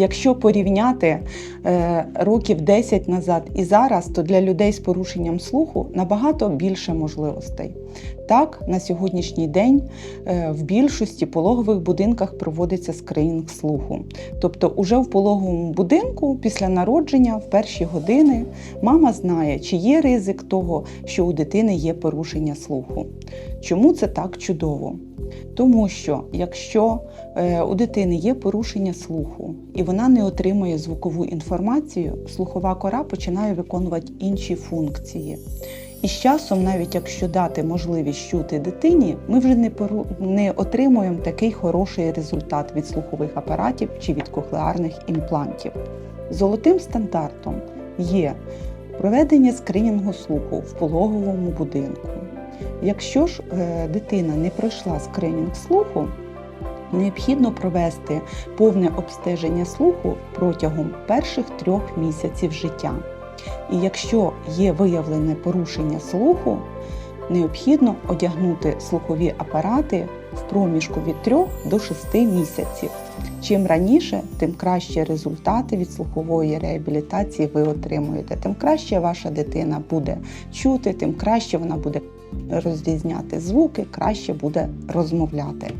Якщо порівняти е, років 10 назад і зараз, то для людей з порушенням слуху набагато більше можливостей. Так, на сьогоднішній день е, в більшості пологових будинках проводиться скринінг слуху. Тобто, уже в пологовому будинку після народження в перші години мама знає, чи є ризик того, що у дитини є порушення слуху. Чому це так чудово? Тому що якщо е, у дитини є порушення слуху і вона не отримує звукову інформацію, слухова кора починає виконувати інші функції. І з часом, навіть якщо дати можливість чути дитині, ми вже не, пору... не отримуємо такий хороший результат від слухових апаратів чи від кохлеарних імплантів. Золотим стандартом є проведення скринінгу слуху в пологовому будинку. Якщо ж е, дитина не пройшла скринінг слуху, необхідно провести повне обстеження слуху протягом перших трьох місяців життя. І якщо є виявлене порушення слуху, необхідно одягнути слухові апарати в проміжку від 3 до 6 місяців. Чим раніше, тим кращі результати від слухової реабілітації ви отримуєте, тим краще ваша дитина буде чути, тим краще вона буде розрізняти звуки, краще буде розмовляти.